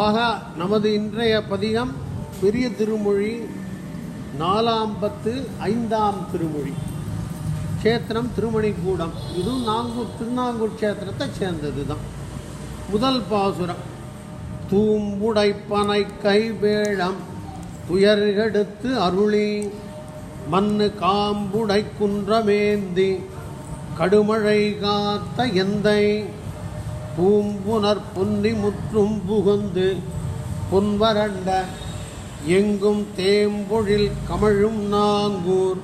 ஆக நமது இன்றைய பதிகம் பெரிய திருமொழி நாலாம் பத்து ஐந்தாம் திருமொழி. க்ஷேத்திரம் திருமணிக்கூடம். இதுவும் நாங்கூர் திருநாங்கூர் க்ஷேத்திரத்தை சேர்ந்தது தான் முதல் பாசுரம். தூம்புடைப்பனை கைவேழம் துயர்கெடுத்து அருளி. மண்ணு காம்புடை குன்றமேந்தி கடுமழை காத்த எந்தை. பூம்புனர் பொன்னி முற்றும் புகுந்து புன்வரண்ட எங்கும் தேம்பொழில் கமழும் நாங்கூர்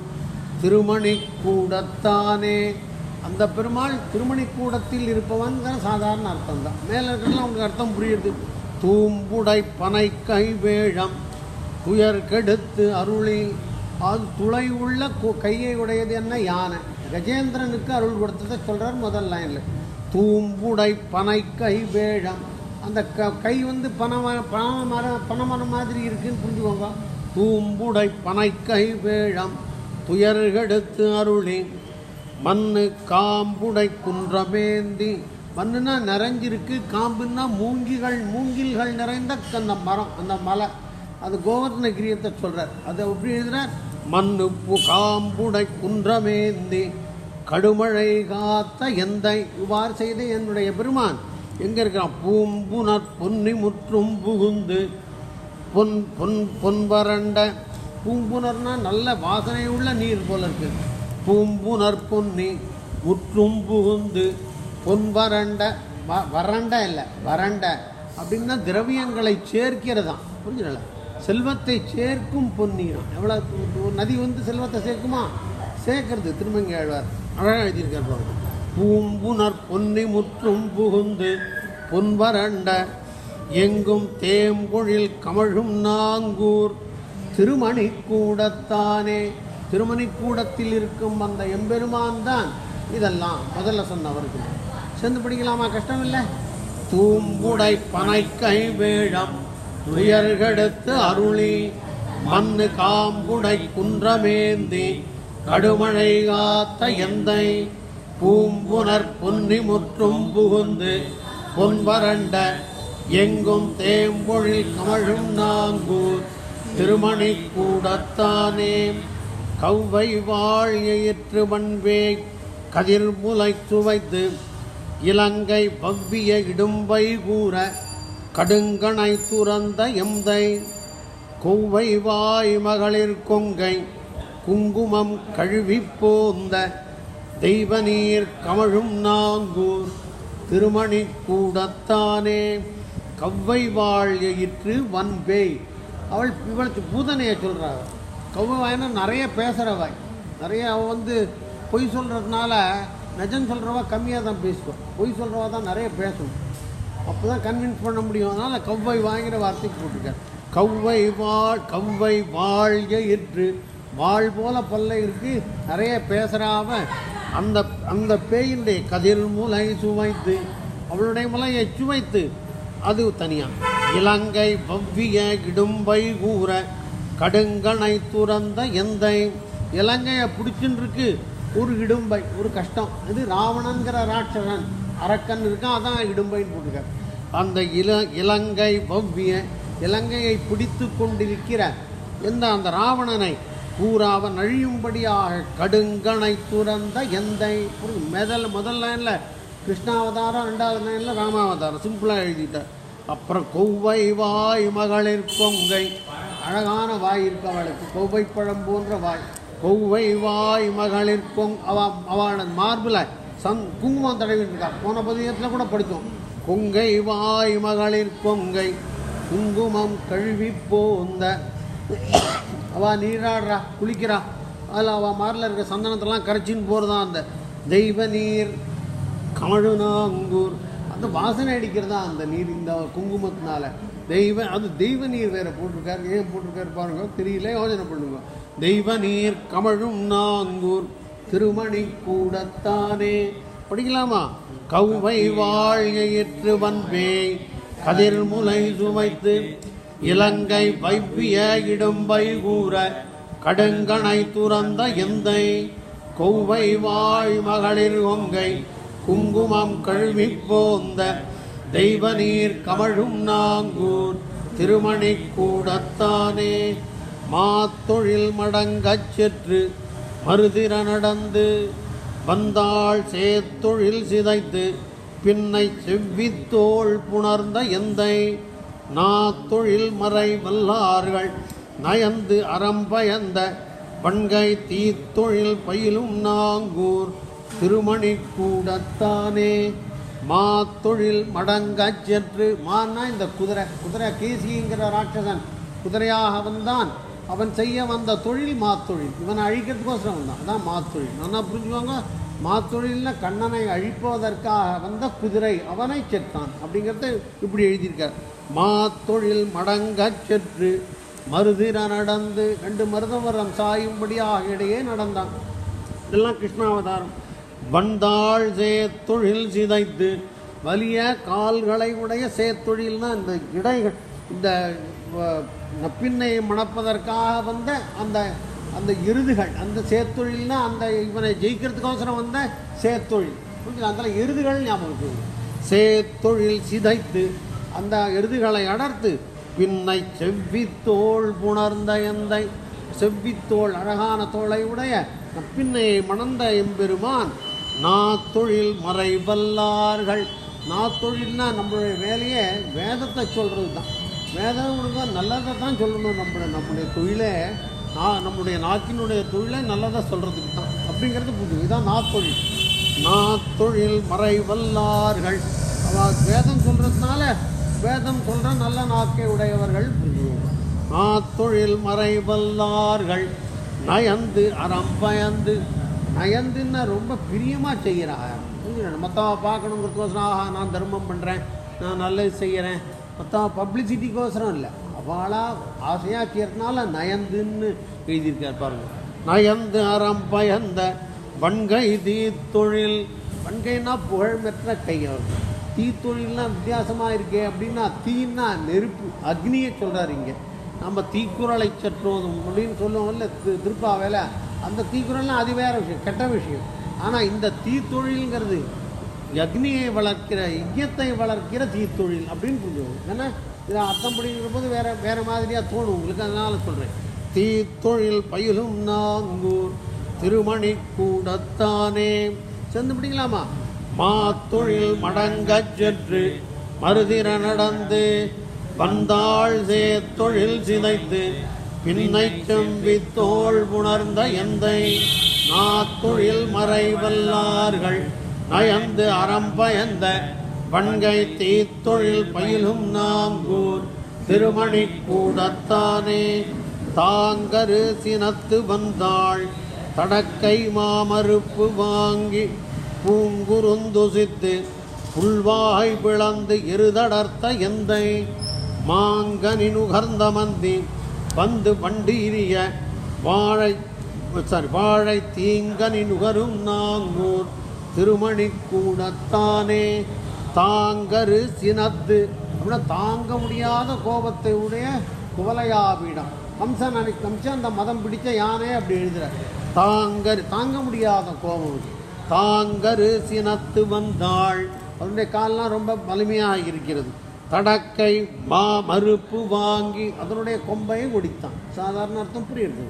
திருமணி கூடத்தானே அந்த பெருமாள் திருமணி கூடத்தில் இருப்பவன்கிற சாதாரண அர்த்தம் தான் மேலே இருக்கிறதுலாம் உங்களுக்கு அர்த்தம் புரியுது. தூம்புடை பனை கைவேழம் துயர் கெடுத்து அருளி அது துளை உள்ள கு- கையை உடையது என்ன? யானை. கஜேந்திரனுக்கு அருள் கொடுத்ததை சொல்கிறார் முதல் லைனில் தூம்புடை பனை கைவேழம் அந்த க கை வந்து பனை பனை மரம் பனை மரம் மாதிரி இருக்குன்னு புரிஞ்சுக்கோங்க. தூம்புடை பனை கைவேழம் துயர்கெடுத்து அருளி. மண்ணு காம்புடை குன்றமேந்தி. மண்ணுனா நிறைஞ்சிருக்கு காம்புன்னா மூங்கிகள் மூங்கில்கள் நிறைந்த அந்த மரம் அந்த மலை. அது கோவர்ணகிரியத்தை சொல்கிறார் அது எப்படி எழுதுறார்? மண்ணு காம்புடை குன்றமேந்தி. கடுமழை காத்த எந்தை இவ்வாறு செய்த என்னுடைய பெருமான். எங்கே இருக்கிறான்? பூம்புனர் பொன்னி முற்றும் புகுந்து பொன் பொன் பொன்வரண்ட பூம்புணர்னா நல்ல வாசனை உள்ள நீர் போல இருக்கு. பூம்புணர் பொன்னி முற்றும் புகுந்து பொன்வரண்ட வ வறண்ட இல்லை வறண்ட அப்படின்னா திரவியங்களை சேர்க்கிறதான் புரிஞ்சுடல செல்வத்தை சேர்க்கும் பொன்னியும் எவ்வளோ ஒரு நதி வந்து செல்வத்தை சேர்க்குமா? சேர்க்கறது. திருமங்கி ஆழ்வார். அழகாக எழுதியிருக்கார் பாருங்க. பூம்புணர் பொன்னி முற்றும் புகுந்து பொன்வரண்ட எங்கும் தேம்பொழில் கமழும் நாங்கூர். திருமணி கூடத்தானே திருமணி கூடத்தில் இருக்கும் அந்த எம்பெருமான் தான் இதெல்லாம் முதல்ல சொன்னவர்கள் சேர்ந்து பிடிக்கலாமா? கஷ்டம் இல்லை தூம்புடை பனை கைவேழம் துயர்கெடுத்து அருளி மண்ணு காம்புடை குன்றமேந்தி கடுமழை காத்த எந்தை பூம்புனர் பொன்னி முற்றும் புகுந்து பொன்வரண்ட எங்கும் தேம்பொழில் கமழும் நாங்கூர் திருமணி கூடத்தானே கௌவை வாழியிற்று மண்வே கதிர் முலை சுவைத்து இலங்கை பவ்விய இடும்பை கூற கடுங்கனை துறந்த எந்தை கொவ்வை வாய் மகளிர் கொங்கை குங்குமம் கழுவி போந்த தெய்வ நீர் கமழும் நாங்கூர் திருமணி கூடத்தானே. கவ்வை வாழ் எயிற்று வன்பேய் அவள் இவளுக்கு பூதனையை சொல்கிறாள் கவ்வை வாயினா நிறைய பேசுகிறவாய் நிறைய அவள் வந்து பொய் சொல்கிறதுனால நிஜம் சொல்கிறவா கம்மியாக தான் பேசுவாள் பொய் சொல்கிறவா தான் நிறைய பேசணும் அப்போ தான் கன்வின்ஸ் பண்ண முடியும். அதனால் கவ்வை வாங்கிற வார்த்தைக்கு போட்டிருக்கார் கவ்வை வாழ் கவ்வை வாழ் எயிற்று வாழ் போல பல்ல இருக்கு நிறைய பேசுகிறாம அந்த அந்த பேயினுடைய கதிர் மூலையை சுவைத்து அவளுடைய மலையை சுவைத்து அது தனியாக இலங்கை பவ்விய இடும்பை கூற கடுங்கனை துறந்த எந்தை இலங்கையை பிடிச்சுன்னு ஒரு இடும்பை ஒரு கஷ்டம். இது ராவணங்கிற ராட்சசன் அரக்கன் இருக்கான் அதான் இடும்பைன்னு போட்டிருக்கார். அந்த இல இலங்கை பவ்விய இலங்கையை பிடித்து கொண்டிருக்கிற எந்த அந்த ராவணனை கூறாவன் அழியும்படியாக கடுங்கனை துறந்த எந்தை? புரியுது? முதல் முதல் லைனில் கிருஷ்ணாவதாரம் ரெண்டாவது லைனில் ராமாவதாரம். சிம்பிளாக எழுதிட்டார் அப்புறம் கொவ்வை வாய் மகளிர் கொங்கை. அழகான வாய் இருக்கு அவளுக்கு. கொவ்வை பழம் போன்ற வாய். கொவ்வை வாய் மகளிர் கொங் அவ அவளோட மார்பில் சந் குங்குமம் தடவி இருக்கா. போன பதியத்தில் கூட படித்தோம். கொங்கை வாய் மகளிர் கொங்கை. குங்குமம் கழுவி போந்த அவ நீராடுறா குளிக்கிறா. அதில் அவள் மாரில் இருக்க சந்தனத்தெல்லாம் கரைச்சின்னு போகிறதா அந்த தெய்வ நீர் கமழுனாங்கூர் அந்த வாசனை அடிக்கிறதா அந்த நீர் இந்த குங்குமத்தினால. தெய்வ அது தெய்வ நீர் வேற போட்டிருக்காரு. ஏன் போட்டிருக்காரு பாருங்க தெரியல யோசனை பண்ணுங்க. தெய்வ நீர் கமழும் நாங்கூர் திருமணி கூடத்தானே. படிக்கலாமா? கௌவை வாழ்கையிற்று வன்பே கதிர் முலை சுமைத்து இலங்கை வைப்பிய இடும்பை கூற கடுங்கனை துறந்த எந்தை கொவ்வை வாழ் மகளிர் கொங்கை குங்குமம் கழுவி போந்த தெய்வ நீர் கமழும் நாங்கூர் திருமணி கூடத்தானே மாத்தொழில் மடங்கச் செற்று மறுதிர நடந்து வந்தாள் சேத்தொழில் சிதைத்து பின்னை செவ்வித்தோள் புணர்ந்த எந்தை நாத்தொழில் மறை வல்லார்கள் நயந்து அறம்பயந்த பண்கை தீத்தொழில் பயிலும் நாங்கூர் திருமணி கூடத்தானே மாத்தொழில் மடங்கச் சென்று மான்னா இந்த குதிரை குதிரை கேசிங்கிற ராட்சசன் குதிரையாக வந்தான். அவன் செய்ய வந்த தொழில் மாத்தொழில். இவனை அழிக்கிறதுக்கோசரம் வந்தான். அதான் மாத்தொழில். நல்லா புரிஞ்சுவாங்க மாத்தொழில்னா கண்ணனை அழிப்பதற்காக வந்த குதிரை அவனை செத்தான். அப்படிங்கிறத இப்படி எழுதியிருக்கார். மாத்தொழில் மடங்கச் செற்று மருதிர நடந்து ரெண்டு மருதவரம் சாயும்படியாக இடையே நடந்தான். இதெல்லாம் கிருஷ்ணாவதாரம். வந்தாள் சேத்தொழில் சிதைத்து வலிய கால்களை உடைய சேத்தொழில்னா இந்த இடைகள் இந்த பின்னையை நப்பின்னை மணப்பதற்காக வந்த அந்த அந்த எருதுகள் அந்த சேத்தொழில்னா அந்த இவனை ஜெயிக்கிறதுக்கோசரம் வந்த சேத்தொழில் புரிஞ்சு அதில் எருதுகள் ஞாபகம் வச்சுக்கோங்க. சேத்தொழில் சிதைத்து அந்த எருதுகளை அடர்த்து பின்னை செவ்வித்தோள் புணர்ந்த எந்தை செவ்வித்தோள் அழகான தோளை உடைய பின்னையை மணந்த எம்பெருமான் நாத்தொழில் மறைவல்லார்கள். நாத்தொழில்னா நம்மளுடைய வேலையே வேதத்தை சொல்கிறது தான் வேதம் நல்லதை தான் சொல்லணும் நம்மளை நம்முடைய தொழிலே. நான் நம்முடைய நாக்கினுடைய தொழிலை நல்லதை சொல்கிறதுக்கு தான். அப்படிங்கிறது புது இதுதான் நாத்தொழில். நாத்தொழில் மறைவல்லார்கள். அவ வேதம் சொல்கிறதுனால வேதம் சொல்கிற நல்ல நாக்கை உடையவர்கள் புரிஞ்சுக்கோங்க. நாத்தொழில் மறைவல்லார்கள். நயந்து அறம் பயந்து. நயந்துன்னா ரொம்ப பிரியமாக செய்கிறாங்க மொத்தமாக பார்க்கணுங்கிறதுக்கோசரம் ஆஹா நான் தர்மம் பண்ணுறேன் நான் நல்லது செய்கிறேன் மொத்தமாக பப்ளிசிட்டிக்கோசரம் இல்லை. அவளா ஆசையாக செய்யறதுனால நயந்துன்னு எழுதியிருக்கார் பாருங்க. நயந்து அறம் பயந்த வன்கை தீத்தொழில். வன்கைன்னா புகழ்பெற்ற கை அவர்கள் தீத்தொழில்னா வித்தியாசமாக இருக்கே அப்படின்னா தீன்னா நெருப்பு. அக்னியை சொல்கிறார் இங்கே. நம்ம தீக்குறளை சற்றோதும் அப்படின்னு சொல்லுவோம்ல தி- திருப்பாவேல அந்த தீக்குறள்லாம் அது வேற விஷயம் கெட்ட விஷயம். ஆனால் இந்த தீத்தொழில்ங்கிறது அக்னியை வளர்க்கிற யஜ்யத்தை வளர்க்கிற தீத்தொழில் அப்படின்னு புரிஞ்சுக்கணும். ஏன்னா இதை அர்த்தம் படிக்கிற போது வேறு வேறு மாதிரியாக தோணும். உங்களுக்கு அதனால் சொல்கிறேன் தீத்தொழில் பயிலும் நாங்கூர் திருமணி கூடத்தானே சேர்ந்து படிக்கலாமா மாத்தொழில் மடங்கச் சென்று மறுதிர நடந்து வந்தாள் சே தொழில் சிதைத்து பின்னை செம்பி தோல் புணர்ந்த எந்தை நாத்தொழில் மறைவல்லார்கள் நயந்து அறம்பயந்த வன்கை தீத்தொழில் பயிலும் நாங்கூர் திருமணி கூடத்தானே. தாங்கரு சினத்து வந்தாள் தடக்கை மாமறுப்பு வாங்கி பூங்குருந்துசித்து புல்வாய் பிளந்து இருதடர்த்த எந்தை. மாங்கனி நுகர்ந்த மந்தி வந்து வண்டீரிய வாழை சாரி வாழை தீங்கனி நுகரும் நாங்கூர் திருமணி கூடத்தானே. தாங்கரு சினத்து. அப்படின்னா தாங்க முடியாத கோபத்தை உடைய குவலையாபீடம் கம்சன் அன்னைக்கு கம்சன் அந்த மதம் பிடிச்ச யானை அப்படி எழுதுகிறார் தாங்கரு தாங்க முடியாத கோபம் தாங்கரு சினத்து வந்தாள். அவருடைய கால்லாம் ரொம்ப வலிமையாக இருக்கிறது தடக்கை மா மறுப்பு வாங்கி அதனுடைய கொம்பையும் ஒடித்தான். சாதாரண அர்த்தம் புரியுது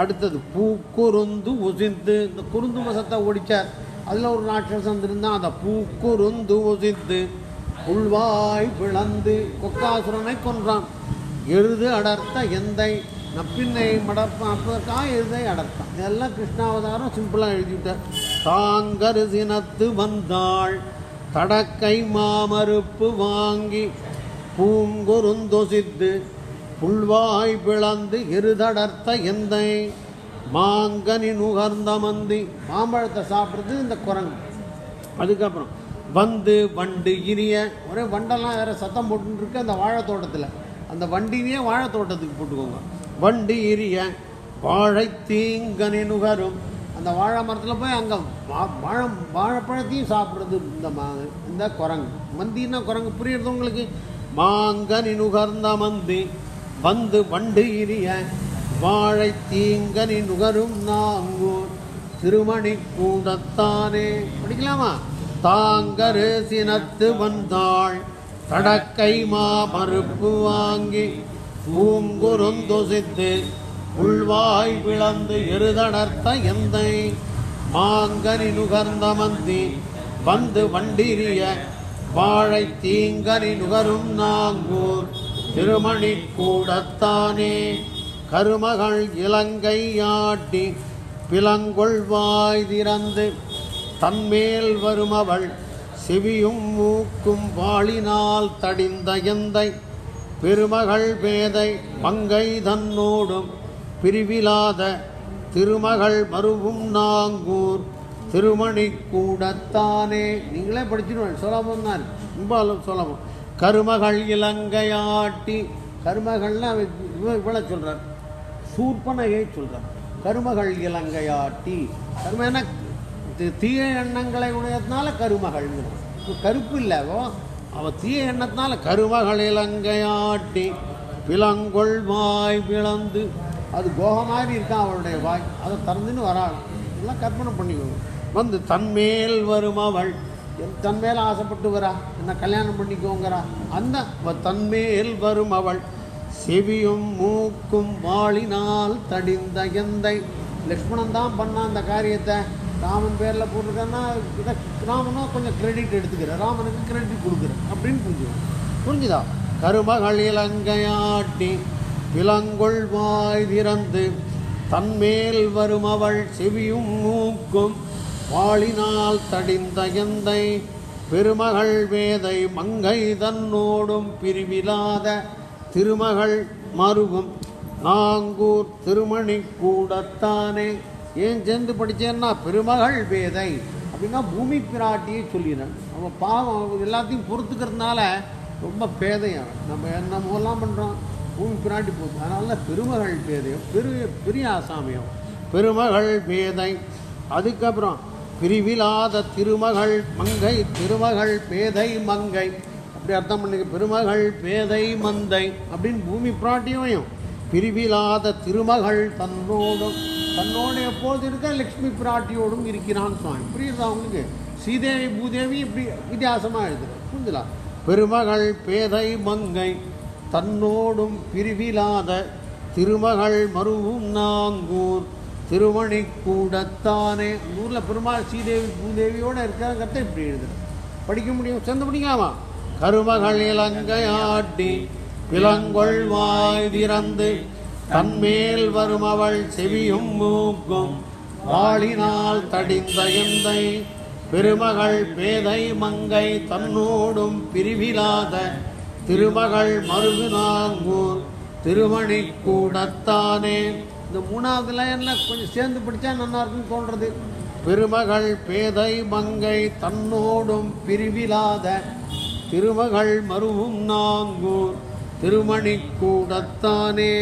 அடுத்தது பூக்குருந்து உசிந்து இந்த குருந்து மசத்தை ஒடிச்சார். அதில் ஒரு ராட்சசன் இருந்தான் அதை பூக்குருந்து உசிந்து புல்வாய் பிளந்து கொக்காசுரனை கொன்றான். எருது அடர்த்த எந்தை நப்பின்னை மடப்பாப்பதற்காக எருதை அடர்த்தான் இதெல்லாம் கிருஷ்ணாவதாரம் சிம்பிளாக எழுதிவிட்டார். தாங்கரு சினத்து வந்தாள் தடக்கை மாமறுப்பு வாங்கி பூங்குருந்தொசித்து புல்வாய் பிளந்து எருதடர்த்த எந்தை மாங்கனி நுகர்ந்த மந்தி. மாம்பழத்தை சாப்பிட்றது இந்த குரங்கு. அதுக்கப்புறம் வந்து வண்டு இரிய ஒரே வண்டெல்லாம் வேற சத்தம் போட்டுருக்கு அந்த வாழை தோட்டத்தில் அந்த வண்டினையே வாழை தோட்டத்துக்கு போட்டுக்கோங்க. வண்டு இரிய வாழை தீங்கனி நுகரும். அந்த வாழை மரத்தில் போய் அங்கே வாழை வாழைப்பழத்தையும் சாப்பிட்றது இந்த மா இந்த குரங்கு. மந்தின்னா குரங்கு புரியுறது உங்களுக்கு? மாங்கனி நுகர்ந்த மந்தி. வந்து வண்டு இரிய வாழை தீங்கனி நுகரும் நாங்கூர். திருமணி கூடத்தானே படிக்கலாமா? தாங்கரு சினத்து வந்தாள். தடக்கை மாமறுப்பு வாங்கி பூங்குறுந்தொசித்து உள்வாய் பிளந்து எருதடர்த்த எந்தை. மாங்கனி நுகர்ந்த மந்தி வந்து வண்டிரிய வாழை தீங்கனி நுகரும் நாங்கூர். திருமணி கூடத்தானே. கருமகள் இலங்கை ஆட்டி பிலங்கொள்வாய் திறந்து தன்மேல் வருமவள் செவியும் மூக்கும் வாளினால் தடிந்த எந்தை பெருமகள் பேதை மங்கை தன்னோடும் பிரிவிலாத திருமகள் மருவும் நாங்கூர் திருமணி கூடத்தானே. நீங்களே படிச்சிடுவேன் சுலபம் தான் ரொம்ப அளவு சொல்லாம கருமகள் இலங்கையாட்டி கருமகள்னா இவ்வளோ சொல்கிறார் சூர்பனையை சொல்றார் கருமகள் இலங்கையாட்டி கரும தீய எண்ணங்களை உடையதுனால கருமகள்ங்கிறான் கருப்பு இல்லவோ அவ தீய எண்ணத்தினால கருமகள் இலங்கையாட்டி பிளங்கொள் வாய் பிளந்து அது கோக மாதிரி இருக்கான் அவளுடைய வாய்? அதை திறந்துன்னு வராள் எல்லாம் கற்பனை பண்ணிக்கோங்க. வந்து தன்மேல் வரும் அவள். என் தன்மேல் ஆசைப்பட்டு வரா. என்ன கல்யாணம் பண்ணிக்கோங்கிறா. அந்த தன்மேல் வரும் அவள். செவியும் மூக்கும் வாளினால் தடிந்த எந்தை. லக்ஷ்மணன் தான் பண்ணான் அந்த காரியத்தை. ராமன் பேரில் போட்டிருக்கான்னா இதை ராமனும் கொஞ்சம் கிரெடிட் எடுத்துக்கிறேன் ராமனுக்கு கிரெடிட் கொடுக்குறேன் அப்படின்னு புரிஞ்சுக்கணும். புரிஞ்சுதா? கருமகள் இலங்கையாட்டி விலங்கொள் வாய் திறந்து தன்மேல் வரும் அவள் செவியும் மூக்கும் வாளினால் தடிந்த எந்தை. பெருமகள் வேதை மங்கை தன்னோடும் பிரிவிலாத திருமகள் மருகும். நாங்கூர் திருமணி கூடத்தானே. ஏன் சேர்ந்து படித்தேன்னா பெருமகள் வேதை அப்படின்னா பூமி பிராட்டியை சொல்லிடுறேன் அவன் பாவம் எல்லாத்தையும் பொறுத்துக்கிறதுனால ரொம்ப பேதையாக நம்ம நம்ம எல்லாம் பண்ணுறோம் பூமி பிராட்டி போகுது. அதனால பெருமகள் பேதையும் பெரிய பெரிய ஆசாமியம். பெருமகள் பேதை அதுக்கப்புறம் பிரிவிலாத திருமகள் மங்கை திருமகள் பேதை மங்கை. அப்படி அர்த்தம் பண்ணிக்க பெருமகள் பேதை மந்தை அப்படின்னு பூமி பிராட்டியும் பிரிவிலாத திருமகள் தன்னோடும் தன்னோடு எப்போது இருக்க? லக்ஷ்மி பிராட்டியோடும் இருக்கிறான் சுவாமி. புரியுதா அவங்களுக்கு ஸ்ரீதேவி பூதேவி இப்படி வித்தியாசமாக எழுதுறேன் புரிஞ்சுலா பெருமகள் பேதை மங்கை தன்னோடும் பிரிவிலாத திருமகள் மருவும் நாங்கூர் திருமணி கூடத்தானே அந்த ஊரில் பெருமாள் ஸ்ரீதேவி பூதேவியோடு இருக்கிறாங்கிறத இப்படி எழுதுறேன் படிக்க முடியும்? சேர்ந்து முடியாமா கருமகள் இலங்கையாட்டி விலங்கொள் வாய் திறந்து தன்மேல் வரும் அவள் செவியும் மூக்கும். வாளினால் தடிந்த எந்தை பெருமகள் பேதை மங்கை தன்னோடும் பிரிவிலாத திருமகள் மருகு நாங்கூர் திருமணி கூடத்தானே. இந்த மூணாவதுல என்ன கொஞ்சம் சேர்ந்து படித்தா நல்லா இருக்குன்னு தோன்றது. பெருமகள் பேதை மங்கை தன்னோடும் பிரிவிலாத திருமகள் மருவும் நாங்கூர். திருமணி கூடத்தானே